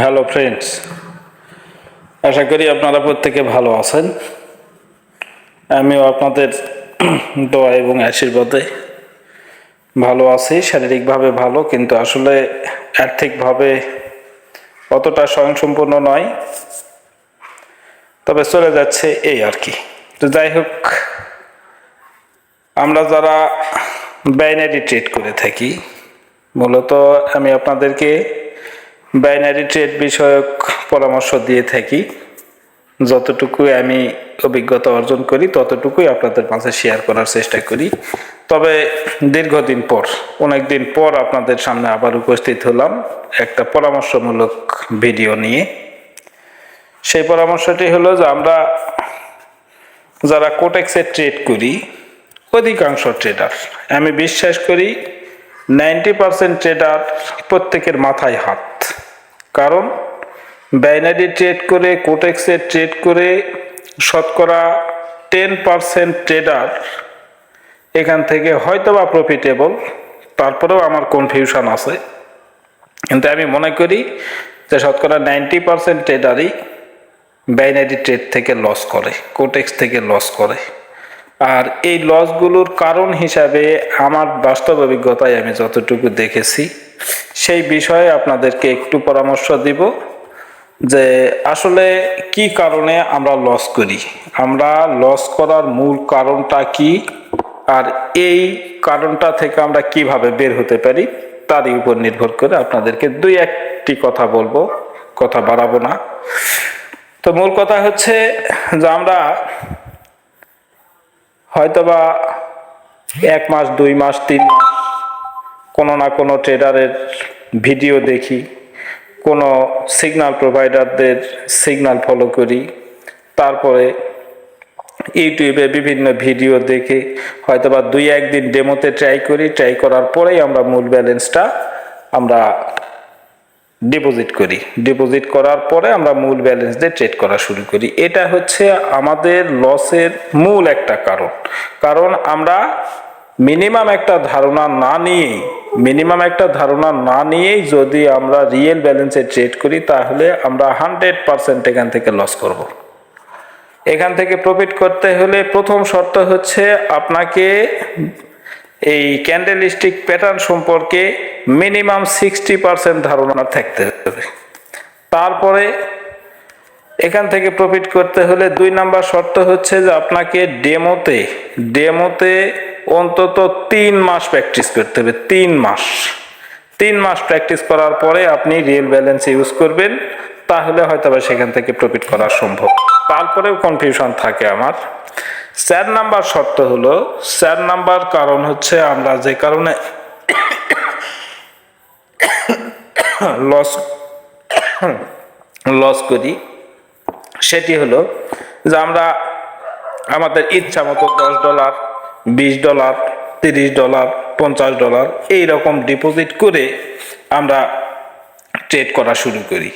Hello friends আশা করি আপনারা প্রত্যেকে ভালো আছেন। আমিও আপনাদের দোয়া এবং আশীর্বাদে ভালো আছি, শারীরিকভাবে ভালো, কিন্তু আসলে আর্থিকভাবে অতটা স্বয়ংসম্পূর্ণ নয়। তবে চলে যাচ্ছে এই আর কি। তো যাই হোক, আমরা যারা বাইনারি ট্রেড করে থাকি, মূলত আমি আপনাদেরকে বাইনারি ট্রেড বিষয়ক পরামর্শ দিয়ে থাকি। যতটুকু আমি অভিজ্ঞতা অর্জন করি, ততটুকুই আপনাদের মাঝে শেয়ার করার চেষ্টা করি। তবে দীর্ঘদিন পর অনেক দিন পর আপনাদের সামনে আবার উপস্থিত হলাম একটা পরামর্শমূলক ভিডিও নিয়ে। সেই পরামর্শটি হলো যে আমরা যারা কোটেক্সে ট্রেড করি, অধিকাংশ ট্রেডার আমি বিশ্বাস করি নাইনটি পার্সেন্ট ট্রেডার প্রত্যেকের মাথায় হাত। কারণ বাইনারি ট্রেড করে কোটেক্সে ট্রেড করে শতকরা টেন পার্সেন্ট ট্রেডার এখান থেকে হয়তোবা প্রফিটেবল তারপরেও আমার কনফিউশন আছে। কিন্তু আমি মনে করি যে শতকরা নাইনটি পার্সেন্ট ট্রেডারই বাইনারি ট্রেড থেকে লস করে, কোটেক্স থেকে লস করে। আর এই লসগুলোর কারণ হিসাবে আমার বাস্তব অভিজ্ঞতায় আমি যতটুকু দেখেছি সেই বিষয়ে আপনাদেরকে একটু পরামর্শ দিব যে আসলে কি কারণে আমরা লস করি? আমরা লস করার মূল কারণটা কি? আর এই কারণটা থেকে আমরা কীভাবে বের হতে পারি? তারই উপর নির্ভর করে আপনাদেরকে দুই একটি কথা বলব, কথা বাড়াবো না। তো মূল কথা হচ্ছে যে আমরা হয়তোবা এক মাস, দুই মাস, তিন মাস কোনো না কোনো ট্রেডারের ভিডিও দেখি, কোনো সিগনাল প্রোভাইডারদের সিগন্যাল ফলো করি, তারপরে ইউটিউবে বিভিন্ন ভিডিও দেখে, হয়তোবা দুই একদিন ডেমোতে ট্রাই করি ট্রাই করার পরেই আমরা মূল ব্যালেন্সটা আমরা ডিপোজিট করি। ডিপোজিট করার পরে আমরা মূল ব্যালেন্স দিয়ে ট্রেড করা শুরু করি। এটা হচ্ছে আমাদের লসের মূল একটা কারণ। কারণ আমরা মিনিমাম একটা ধারণা না নিয়েই মিনিমাম একটা ধারণা না নিয়েই যদি আমরা রিয়েল ব্যালেন্সে ট্রেড করি, তাহলে আমরা হান্ড্রেড পারসেন্ট এখান থেকে লস করব। এখান থেকে প্রফিট করতে হলে প্রথম শর্ত হচ্ছে আপনাকে এই ক্যান্ডেলিস্টিক প্যাটার্ন সম্পর্কে মিনিমাম সিক্সটি পার্সেন্ট ধারণা থাকতে হবে তারপরে এখান থেকে প্রফিট করতে হলে দুই নাম্বার শর্ত হচ্ছে যে আপনাকে ডেমোতে ডেমোতে অন্তত তিন মাস প্র্যাকটিস করতে হবে, তিন মাস। তিন মাস প্র্যাকটিস করার পরে আপনি রিয়েল ব্যালেন্স ইউজ করবেন, তাহলে হয়তো বা সেখান থেকে প্রফিট করা সম্ভব। তারপরেও কনফিউশন থাকে আমার। চার নাম্বার শর্ত হলো চার নাম্বার কারণ হচ্ছে আমরা যে কারণে লস লস করি, সেটি হলো যে আমরা আমাদের ইচ্ছা মতো দশ ডলার বিশ ডলার, তিরিশ ডলার, পঞ্চাশ ডলার এই রকম ডিপোজিট করে আমরা ট্রেড করা শুরু করি।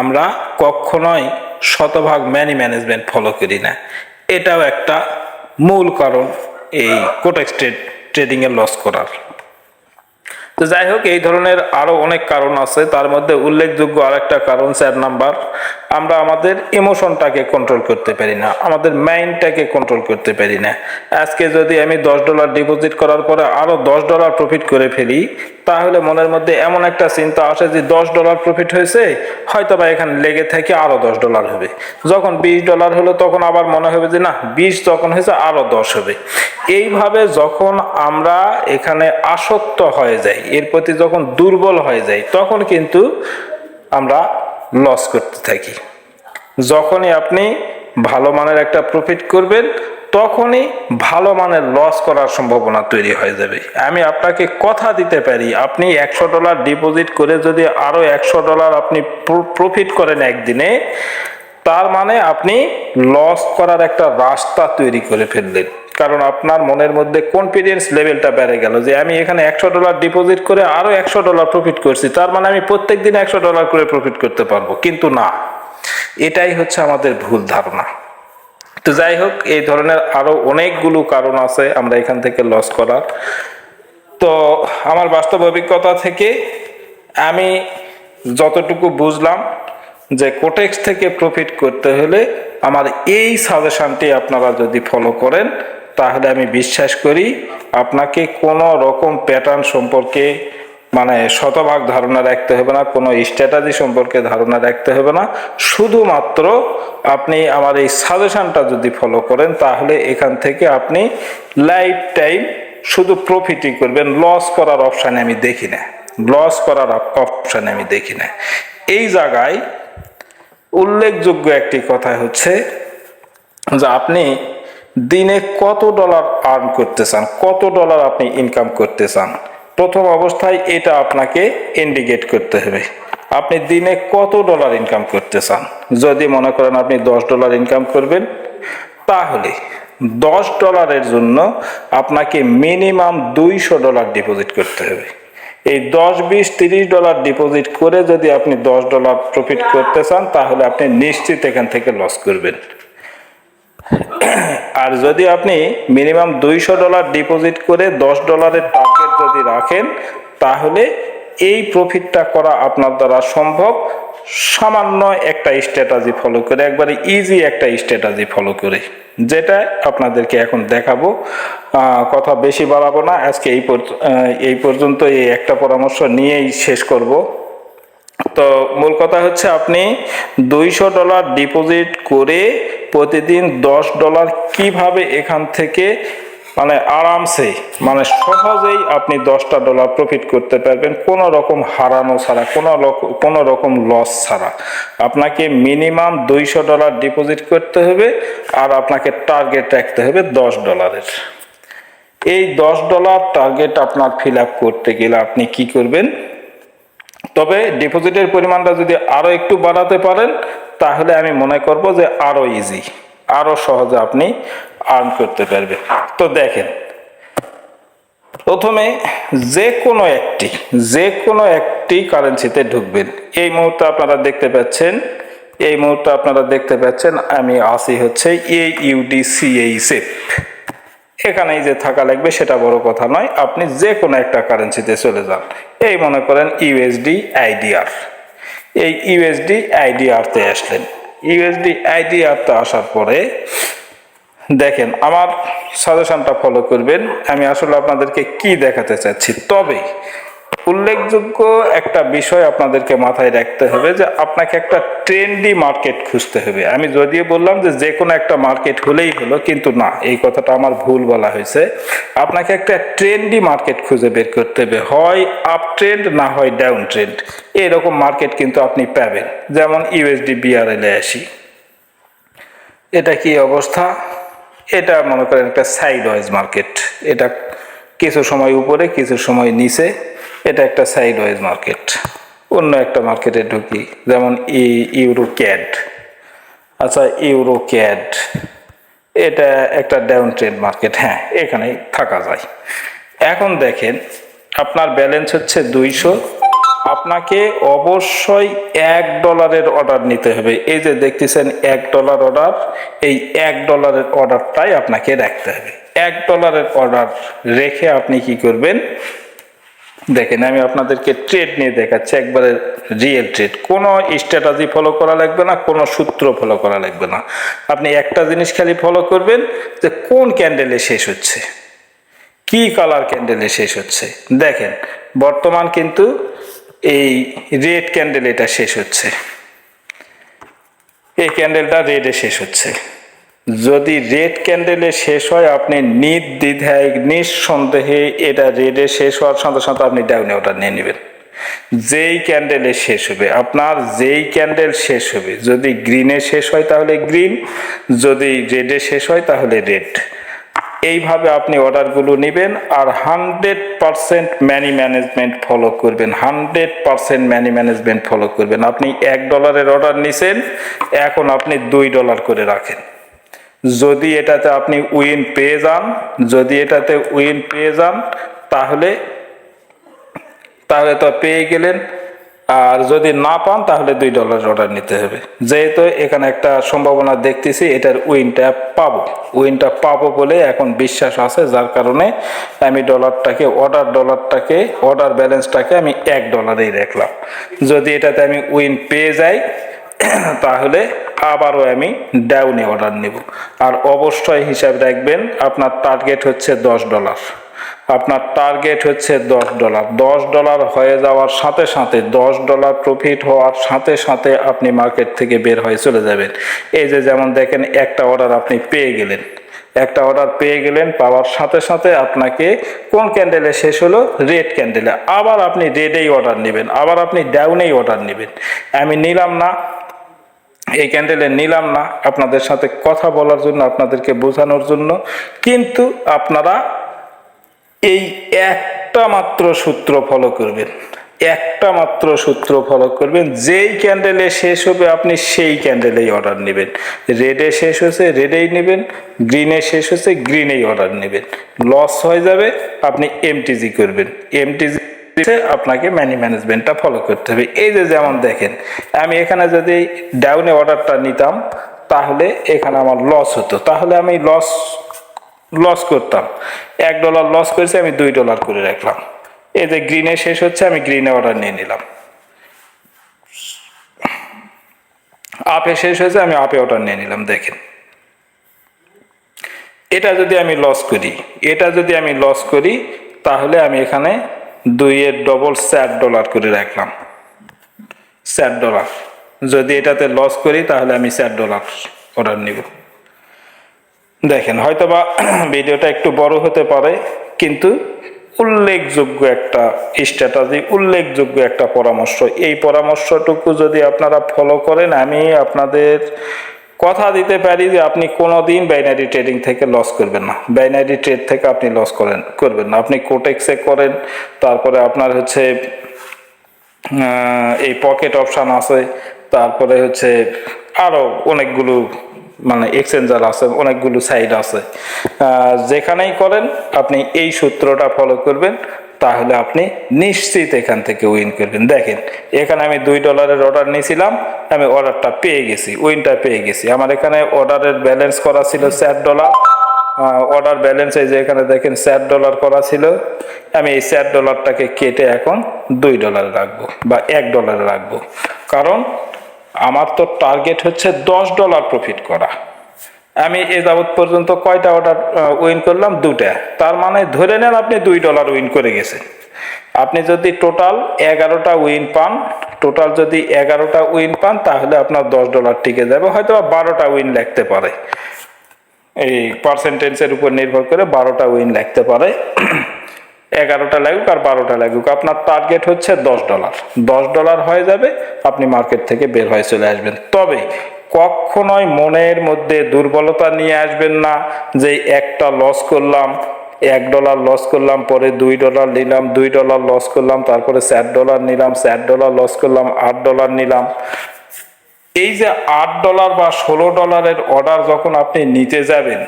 আমরা কখনোই শতভাগ ম্যানি ম্যানেজমেন্ট ফলো করি না। এটাও একটা মূল কারণ এই কোটেক্স ট্রেড ট্রেডিংয়ে লস করার। তো যাই হোক, এই ধরনের আরও অনেক কারণ আছে। তার মধ্যে উল্লেখযোগ্য আরেকটা কারণ চার নাম্বার আমরা আমাদের ইমোশনটাকে কন্ট্রোল করতে পারি না, আমাদের মাইন্ডটাকে কন্ট্রোল করতে পারি না। আজকে যদি আমি দশ ডলার ডিপোজিট করার পরে আরও দশ ডলার প্রফিট করে ফেলি, তাহলে মনের মধ্যে এমন একটা চিন্তা আসে যে দশ ডলার প্রফিট হয়েছে হয়তো বা এখানে লেগে থেকে আরও দশ ডলার হবে। যখন বিশ ডলার হলো, তখন আবার মনে হবে যে না, বিশ যখন হয়েছে আরও দশ হবে। এইভাবে যখন আমরা এখানে আসক্ত হয়ে যাই, এর প্রতি যখন দুর্বল হয়ে যাই, তখন কিন্তু আমরা লস করতে থাকি। যখনই আপনি ভালো মানের একটা প্রফিট করবেন, তখনই ভালো মানের লস করার সম্ভাবনা তৈরি হয়ে যাবে। আমি আপনাকে কথা দিতে পারি, আপনি একশো ডলার ডিপোজিট করে যদি আরও একশো ডলার আপনি প্রফিট করেন একদিনে, তার মানে আপনি লস করার একটা রাস্তা তৈরি করে ফেললেন। কারণ আপনার মনের মধ্যে কনফিডেন্স লেভেলটা বেড়ে গেল যে আমি এখানে একশো ডলার ডিপোজিট করে আরও একশো ডলার প্রফিট করছি, তার মানে আমি প্রত্যেক দিন একশো ডলার করে প্রফিট করতে পারব। কিন্তু না, এটাই হচ্ছে আমাদের ভুল ধারণা। তো যাই হোক, এই ধরনের আরও অনেকগুলো কারণ আছে আমরা এখান থেকে লস করার। তো আমার বাস্তব অভিজ্ঞতা থেকে আমি যতটুকু বুঝলাম যে কোটেক্স থেকে প্রফিট করতে হলে আমার এই সাজেশনটি আপনারা যদি ফলো করেন তাহলে আমি বিশ্বাস করি আপনাকে কোনো রকম প্যাটার্ন সম্পর্কে মানে শতভাগ ধারণা রাখতে হবে না, কোনো স্ট্র্যাটাজি সম্পর্কে ধারণা রাখতে হবে না। শুধুমাত্র আপনি আমার এই সাজেশনটা যদি ফলো করেন, তাহলে এখান থেকে আপনি লাইফ টাইম শুধু প্রফিটই করবেন লস করার অপশান আমি দেখি না। লস করার অপশান আমি দেখি না। এই জায়গায় উল্লেখযোগ্য একটি কথা হচ্ছে যে আপনি দিনে কত ডলার আর্ন করতে চান? কত ডলার আপনি ইনকাম করতে চান? প্রথম অবস্থায় এটা আপনাকে ইন্ডিকেট করতে হবে। আপনি দিনে কত ডলার ইনকাম করতে চান? যদি মনে করেন আপনি দশ ডলার ইনকাম করবেন, তাহলে দশ ডলারের জন্য আপনাকে মিনিমাম দুইশো ডলার ডিপোজিট করতে হবে। এই দশ, বিশ, তিরিশ ডলার ডিপোজিট করে যদি আপনি দশ ডলার প্রফিট করতে চান, তাহলে আপনি নিশ্চিত এখান থেকে লস করবেন। আর যদি আপনি মিনিমাম দুইশো ডলার ডিপোজিট করে দশ ডলারের টার্গেট যদি রাখেন, তাহলে এই প্রফিটটা করা আপনার দ্বারা সম্ভব। সামান্য একটা স্ট্র্যাটাজি ফলো করে, একবারে ইজি একটা স্ট্র্যাটাজি ফলো করে, যেটা আপনাদেরকে এখন দেখাবো। কথা বেশি বাড়াবো না, আজকে এই এই পর্যন্ত এই একটা পরামর্শ নিয়েই শেষ করব। তো মূল কথা হচ্ছে আপনি দুইশো ডলার ডিপোজিট করে প্রতিদিন দশ ডলার কীভাবে এখান থেকে মানে আরামসে মানে সহজেই আপনি দশটা ডলার প্রফিট করতে পারবেন কোনো রকম হারানো ছাড়া, কোনো কোনো রকম লস ছাড়া। আপনাকে মিনিমাম দুইশো ডলার ডিপোজিট করতে হবে আর আপনাকে টার্গেট রাখতে হবে দশ ডলারের। এই দশ ডলার টার্গেট আপনার ফিল আপ করতে গেলে আপনি কি করবেন? তবে ডিপোজিটের পরিমাণটা যদি আরও একটু বাড়াতে পারেন, তাহলে আমি মনে করব যে আরও ইজি আরও সহজে আপনি আর্ন করতে পারবেন। তো দেখেন, প্রথমে যে কোনো একটি, যে কোনো একটি কারেন্সিতে ঢুকবেন। এই মুহূর্তে আপনারা দেখতে পাচ্ছেন, এই মুহূর্তে আপনারা দেখতে পাচ্ছেন আমি আসি হচ্ছে এ ইউডি সিএইসেফ এখানেই যে থাকা লাগবে সেটা বড় কথা নয়, আপনি যে কোনো একটা কারেন্সিতে চলে যান। এই মনে করেন ইউএসডি আইডিআর এই ইউএসডি আইডিআরতে আসলেন। ইউএসডি আইডিআরতে আসার পরে দেখেন, আমার সাজেশনটা ফলো করবেন। আমি আসলে আপনাদেরকে কি দেখাতে চাচ্ছি। তবে উল্লেখযোগ্য একটা বিষয় আপনাদেরকে মাথায় রাখতে হবে যে আপনাকে একটা ট্রেন্ডি মার্কেট খুঁজতে হবে। আমি যদিও বললাম যে যে কোনো একটা মার্কেট হলেই হলো, কিন্তু না, এই কথাটা আমার ভুল বলা হয়েছে। আপনাকে একটা ট্রেন্ডি মার্কেট খুঁজে বের করতে হবে, হয় আপ ট্রেন্ড না হয় ডাউন ট্রেন্ড এরকম মার্কেট কিন্তু আপনি পাবেন, যেমন ইউএসডি বিআরএলে আসি। এটা কি অবস্থা? এটা মনে করেন একটা সাইড ওয়াইজ মার্কেট এটা কিছু সময় উপরে, কিছু সময় নিচে। এটা একটা সাইড ওয়াইজ মার্কেট অন্য একটা মার্কেটে ঢুকি, যেমন ইউরো ক্যাড আচ্ছা ইউরো ক্যাড এটা একটা ডাউন ট্রেড মার্কেট হ্যাঁ এখানেই থাকা যায়। এখন দেখেন, আপনার ব্যালেন্স হচ্ছে দুইশো। আপনাকে অবশ্যই এক ডলারের অর্ডার নিতে হবে। এই যে দেখতেছেন, এক ডলার অর্ডার এই এক ডলারের অর্ডারটাই আপনাকে রাখতে হবে। এক ডলারের অর্ডার রেখে আপনি কি করবেন? দেখেন, আমি আপনাদেরকে ট্রেড নিয়ে দেখাচ্ছি, একবারে রিয়েল ট্রেড কোনো স্ট্র্যাটাজি ফলো করা লাগবে না, কোনো সূত্র ফলো করা লাগবে না। আপনি একটা জিনিস খালি ফলো করবেন যে কোন ক্যান্ডেলে শেষ হচ্ছে, কি কালার ক্যান্ডেলে শেষ হচ্ছে। দেখেন, বর্তমান কিন্তু এই রেড ক্যান্ডেল এটা শেষ হচ্ছে, এই ক্যান্ডেলটা রেডে শেষ হচ্ছে। যদি রেড ক্যান্ডেলে শেষ হয়, আপনি নির্দ্বিধায়, নিঃসন্দেহে এটা রেডে শেষ হওয়ার সাথে সাথে আপনি ডাউনে ওটা নিয়ে নেবেন। যেই ক্যান্ডেলে শেষ হবে, আপনার যেই ক্যান্ডেল শেষ হবে, যদি গ্রিনে শেষ হয় তাহলে গ্রিন, যদি রেডে শেষ হয় তাহলে রেড। এইভাবে আপনি অর্ডারগুলো নেবেন আর hundred percent money management follow করবেন, hundred percent money management follow করবেন। আপনি এক ডলারের অর্ডার নিছেন, এখন আপনি দুই ডলার করে রাখেন। যদি এটাতে আপনি উইন পেয়ে যান, যদি এটাতে উইন পেয়ে যান, তাহলে তাহলে তো পেয়ে গেলেন। আর যদি না পান, তাহলে দুই ডলার অর্ডার নিতে হবে। যেহেতু এখানে একটা সম্ভাবনা দেখতেছি, এটার উইনটা পাবো। উইনটা পাবো বলে এখন বিশ্বাস আছে, যার কারণে আমি ডলারটাকে অর্ডার ডলারটাকে অর্ডার ব্যালেন্সটাকে আমি এক ডলারেই রাখলাম। যদি এটাতে আমি উইন পেয়ে যাই তাহলে আবারও আমি ডাউনে অর্ডার নেব। আর অবশ্যই হিসাব রাখবেন, আপনার টার্গেট হচ্ছে দশ ডলার আপনার টার্গেট হচ্ছে দশ ডলার দশ ডলার হয়ে যাওয়ার সাথে সাথে দশ ডলার প্রফিট হওয়ার সাথে সাথে আপনি মার্কেট থেকে বের হয়ে চলে যাবেন। এই যে যেমন দেখেন, একটা অর্ডার আপনি পেয়ে গেলেন। একটা অর্ডার পেয়ে গেলেন, পাওয়ার সাথে সাথে আপনাকে কোন ক্যান্ডেলে শেষ হলো? রেড ক্যান্ডেলে আবার আপনি রেডেই অর্ডার নেবেন, আবার আপনি ডাউনেই অর্ডার নেবেন। আমি নিলাম না এই ক্যান্ডেলে নিলাম না আপনাদের সাথে কথা বলার জন্য, আপনাদেরকে বোঝানোর জন্য। কিন্তু আপনারা এই একটা মাত্র সূত্র ফলো করবেন। একটা মাত্র সূত্র ফলো করবেন। যেই ক্যান্ডেলে শেষ হবে, আপনি সেই ক্যান্ডেলেই অর্ডার নেবেন। রেডে শেষ হয়েছে রেডেই নেবেন। গ্রিনে শেষ হয়েছে গ্রিনেই অর্ডার নেবেন। লস হয়ে যাবে, আপনি এমটিজি করবেন। এমটিজি আপনাকে মানি ম্যানেজমেন্টটা ফলো করতে হবে। এই যে যেমন দেখেন, আমি এখানে যদি ডাউনে অর্ডারটা নিতাম, তাহলে এখানে আমার লস হতো। তাহলে আমি লস লস করতাম। এক ডলার লস করেছি, আমি দুই ডলার করে রাখলাম। এই যে গ্রিনে শেষ হচ্ছে, আমি গ্রিনে অর্ডার নিয়ে নিলাম। আপে শেষ হয়েছে, আমি আপে অর্ডার নিয়ে নিলাম, দেখেন। এটা যদি আমি লস করি, এটা যদি আমি লস করি, তাহলে আমি এখানে দুইয়ের ডবল স্যাট ডলার করে রাখলাম। স্যাট ডলার যদি এটাতে লস করি, তাহলে আমি স্যাট ডলার অর্ডার নিব। দেখেন, হয়তোবা ভিডিওটা একটু বড় হতে পারে, কিন্তু উল্লেখযোগ্য একটা স্ট্র্যাটাজি উল্লেখযোগ্য একটা পরামর্শ। এই পরামর্শটুকু যদি আপনারা ফলো করেন, আমি আপনাদের কথা দিতে পারি যে আপনি কোনো দিন বাইনারি ট্রেডিং থেকে লস করবেন না। বাইনারি ট্রেড থেকে আপনি লস করেন, করবেন না। আপনি কোটেক্সে করেন, তারপরে আপনার হচ্ছে এই পকেট অপশান আছে, তারপরে হচ্ছে আরও অনেকগুলো মানে এক্সচেঞ্জার আছে, অনেকগুলো সাইড আছে। যেখানেই করেন, আপনি এই সূত্রটা ফলো করবেন। তাহলে আপনি নিশ্চিত এখান থেকে উইন করবেন। দেখেন, এখানে আমি দুই ডলারের অর্ডার নিয়েছিলাম, আমি অর্ডারটা পেয়ে গেছি উইনটা পেয়ে গেছি। আমার এখানে অর্ডারের ব্যালেন্স করা ছিল চার ডলার অর্ডার ব্যালেন্স এই যে এখানে দেখেন চার ডলার করা ছিল। আমি এই চার ডলারটাকে কেটে এখন দুই ডলারে রাখব বা এক ডলারে রাখব। কারণ আমার তো টার্গেট হচ্ছে দশ ডলার প্রফিট করা। আমি এ যাবৎ পর্যন্ত কয়টা অর্ডার উইন করলাম? দুটা তার মানে ধরে নেন আপনি দুই ডলার উইন করে গেছেন। আপনি যদি টোটাল এগারোটা উইন পান টোটাল যদি এগারোটা উইন পান, তাহলে আপনার দশ ডলার টিকে যাবে। হয়তো বারোটা উইন লাগতে পারে। এই পার্সেন্টেজের উপর নির্ভর করে বারোটা উইন লাগতে পারে। এগারোটা লাগুক আর বারোটা লাগুক। আপনার টার্গেট হচ্ছে দশ ডলার দশ ডলার হয়ে যাবে, আপনি মার্কেট থেকে বের হয়ে চলে আসবেন। তবে কখনোই মনের মধ্যে দুর্বলতা নিয়ে আসবেন না যে একটা লস করলাম, এক ডলার লস করলাম, পরে দুই ডলার নিলাম, দুই ডলার লস করলাম, তারপরে চার ডলার নিলাম, চার ডলার লস করলাম, আট ডলার নিলাম। এই যে আট ডলার বা ষোলো ডলারের অর্ডার যখন আপনি নিতে যাবেন,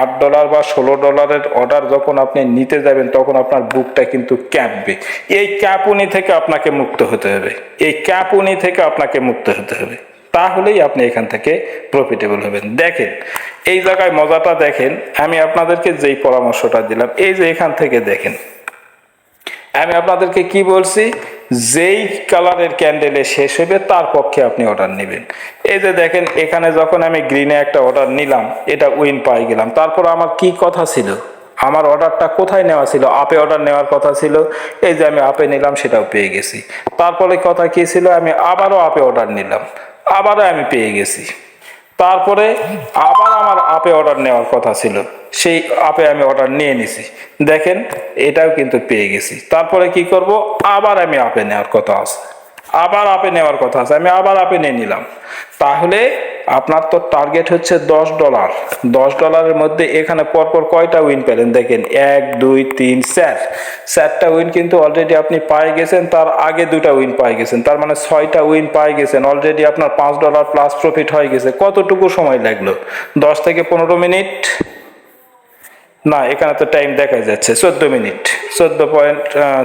আট ডলার বা ষোলো ডলারের অর্ডার যখন আপনি নিতে যাবেন, তখন আপনার বুকটা কিন্তু ক্যাপবে এই ক্যাপুনি থেকে আপনাকে মুক্ত হতে হবে। এই ক্যাপুনি থেকে আপনাকে মুক্ত হতে হবে। তাহলেই আপনি এখান থেকে প্রফিটেবল হবেন। দেখেন, এই জায়গায় মজাটা দেখেন, আমি আপনাদেরকে যেই পরামর্শটা দিলাম, এই যে এখান থেকে দেখেন, আমি আপনাদেরকে কি বলছি, যেই কালারের ক্যান্ডেলে শেষ হবে, তার পক্ষে আপনি অর্ডার নেবেন। এই যে দেখেন, এখানে যখন আমি গ্রিনে একটা অর্ডার নিলাম, এটা উইন পাই গেলাম। তারপর আমার কি কথা ছিল? আমার অর্ডারটা কোথায় নেওয়া ছিল? আপে অর্ডার নেওয়ার কথা ছিল, এই যে আমি আপে নিলাম, সেটাও পেয়ে গেছি। তারপরে কথা কি ছিল? আমি আবারও আপে অর্ডার নিলাম। আবারও আমি পেয়ে গেছি। তারপরে আবার আমার আপে অর্ডার নেওয়ার কথা ছিল। সেই আপে আমি অর্ডার নিয়ে নিছি। দেখেন, এটাও কিন্তু পেয়ে গেছি। তারপরে কি করব? আবার আমি আপে নেওয়ার কথা আছে। আবার আপে নেওয়ার কথা আছে। আমি আবার আপে নিয়ে নিলাম। তাহলে আপনার তো টার্গেট হচ্ছে দশ ডলার দশ ডলারের মধ্যে এখানে পরপর কয়টা উইন পেলেন দেখেন? এক, দুই, তিন, স্যার। স্যারটা উইন কিন্তু অলরেডি আপনি পাই গেছেন, তার আগে দুটা উইন পাই গেছেন, তার মানে ছয়টা উইন পাই গেছেন। অলরেডি আপনার পাঁচ ডলার প্লাস প্রফিট হয়ে গেছে। কতটুকু সময় লাগল? দশ থেকে পনেরো মিনিট? না, এখানে তো টাইম দেখা যাচ্ছে, চোদ্দ মিনিট। চোদ্দ পয়েন্ট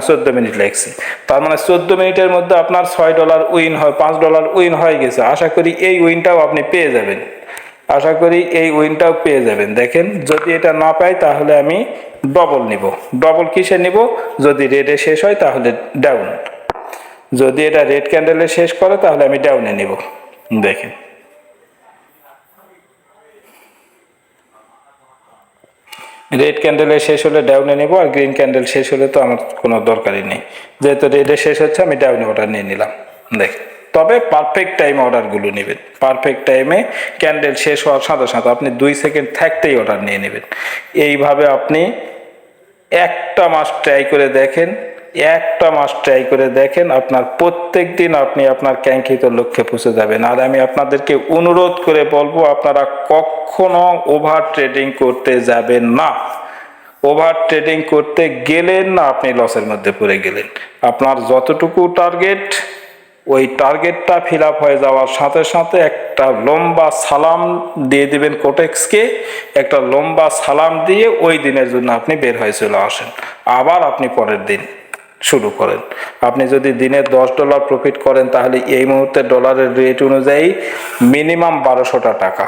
চোদ্দ মিনিট লাগছে তার মানে চোদ্দ মিনিটের মধ্যে আপনার ছয় ডলার উইন হয়, পাঁচ ডলার উইন হয়ে গেছে। আশা করি এই উইনটাও আপনি পেয়ে যাবেন। আশা করি এই উইনটাও পেয়ে যাবেন। দেখেন, যদি এটা না পাই তাহলে আমি ডবল নিব। ডবল কিসে নিব? যদি রেডে শেষ হয় তাহলে ডাউন যদি এটা রেড ক্যান্ডেলে শেষ করে তাহলে আমি ডাউনে নিব। দেখেন। রেড ক্যান্ডেলে শেষ হলে ডাউনে নেব আর গ্রিন ক্যান্ডেল শেষ হলে তো আমার কোনো দরকারই নেই। যেহেতু রেডে শেষ হচ্ছে, আমি ডাউনে অর্ডার নিয়ে নিলাম। দেখ, তবে পারফেক্ট টাইম অর্ডারগুলো নেবেন। পারফেক্ট টাইমে ক্যান্ডেল শেষ হওয়ার সাথে সাথে আপনি দুই সেকেন্ড থাকতেই অর্ডার নিয়ে নেবেন। এইভাবে আপনি একটা মাস ট্রাই করে দেখেন একটা মাস ট্রাই করে দেখেন আপনার প্রত্যেক দিন আপনি আপনার ক্যাঙ্ক্ষিত লক্ষ্যে পৌঁছে যাবেন। আর আমি আপনাদেরকে অনুরোধ করে বলব, আপনারা কখনো ওভার ট্রেডিং করতে যাবেন না। ওভার ট্রেডিং করতে গেলেন না, আপনি লসের মধ্যে পড়ে গেলেন। আপনার যতটুকু টার্গেট ওই টার্গেটটা ফিল আপ হয়ে যাওয়ার সাথে সাথে একটা লম্বা সালাম দিয়ে দিবেন কোটেক্সকে একটা লম্বা সালাম দিয়ে ওই দিনের জন্য আপনি বের হয়ে চলে আসেন। আবার আপনি পরের দিন। শুরু করেন। আপনি যদি দিনে দশ ডলার প্রফিট করেন, তাহলে এই মুহূর্তে ডলারের রেট অনুযায়ী মিনিমাম বারোশোটা টাকা।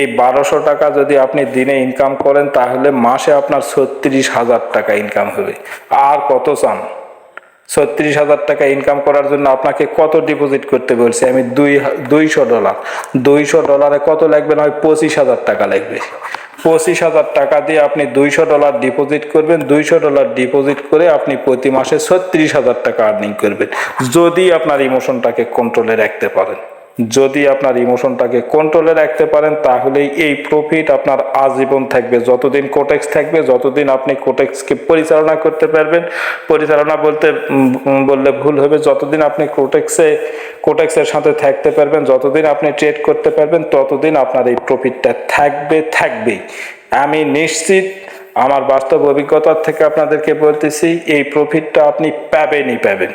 এই বারোশো টাকা যদি আপনি দিনে ইনকাম করেন, তাহলে মাসে আপনার ছত্রিশ হাজার টাকা ইনকাম হবে। আর কত চান? ছত্রিশ হাজার টাকা ইনকাম করার জন্য আপনাকে কত ডিপোজিট করতে বলছি? আমি দুই দুইশো ডলার দুইশো ডলারে কত লাগবে না হয় পঁচিশ হাজার টাকা লাগবে। পঁচিশ হাজার টাকা দিয়ে আপনি দুইশো ডলার ডিপোজিট করবেন। দুইশো ডলার ডিপোজিট করে আপনি প্রতি মাসে ছত্রিশ হাজার টাকা আর্নিং করবেন। যদি আপনার ইমোশনটাকে কন্ট্রোলে রাখতে পারেন। যদি আপনার ইমোশনটাকে কন্ট্রোলে রাখতে পারেন, তাহলেই এই প্রফিট আপনার আজীবন থাকবে। যতদিন কোটেক্স থাকবে, যতদিন আপনি কোটেক্সকে পরিচালনা করতে পারবেন, পরিচালনা বলতে বললে ভুল হবে, যতদিন আপনি কোটেক্সে কোটেক্সের সাথে থাকতে পারবেন, যতদিন আপনি ট্রেড করতে পারবেন, ততদিন আপনার এই প্রফিটটা থাকবে, থাকবেই। আমি নিশ্চিত, আমার বাস্তব অভিজ্ঞতার থেকে আপনাদেরকে বলতেছি, এই প্রফিটটা আপনি পাবেনই পাবেন।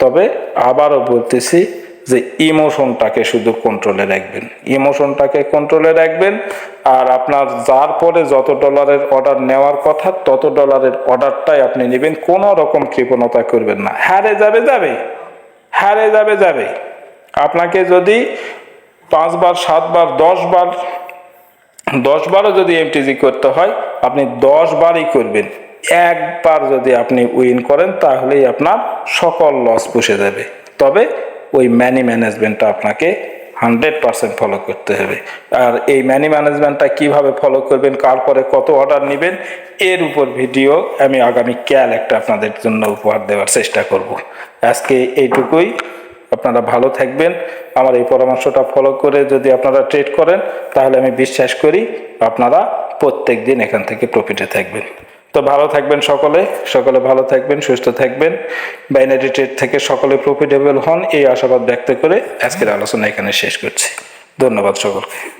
তবে আবারও বলতেছি যে ইমোশনটাকে শুধু কন্ট্রোলে রাখবেন। ইমোশনটাকে কন্ট্রোলে রাখবেন আর আপনার যার পরে যত ডলারের অর্ডার নেওয়ার কথা, তত ডলারের অর্ডারটাই আপনি নেবেন। কোনো রকম কৃপণতা করবেন না। হারে যাবে যাবে। হারে যাবে যাবে। আপনাকে যদি পাঁচবার, সাতবার, দশবার দশ বারও যদি এমটিজি করতে হয়, আপনি দশ বারই করবেন। একবার যদি আপনি উইন করেন, তাহলেই আপনার সকল লস পুষে যাবে। তবে ওই ম্যানি ম্যানেজমেন্টটা আপনাকে হান্ড্রেড পার্সেন্ট ফলো করতে হবে। আর এই ম্যানি ম্যানেজমেন্টটা কীভাবে ফলো করবেন, কার পরে কত অর্ডার নেবেন, এর উপর ভিডিও আমি আগামী ক্যাল একটা আপনাদের জন্য উপহার দেওয়ার চেষ্টা করব। আজকে এইটুকুই। আপনারা ভালো থাকবেন। আমার এই পরামর্শটা ফলো করে যদি আপনারা ট্রেড করেন, তাহলে আমি বিশ্বাস করি আপনারা প্রত্যেক দিন এখান থেকে প্রফিটে থাকবেন। তো ভালো থাকবেন সকলে সকলে ভালো থাকবেন, সুস্থ থাকবেন। বাইনারি ট্রেড থেকে সকলে প্রফিটেবল হন, এই আশাবাদ ব্যক্ত করে আজকের আলোচনা এখানে শেষ করছি। ধন্যবাদ সকলকে।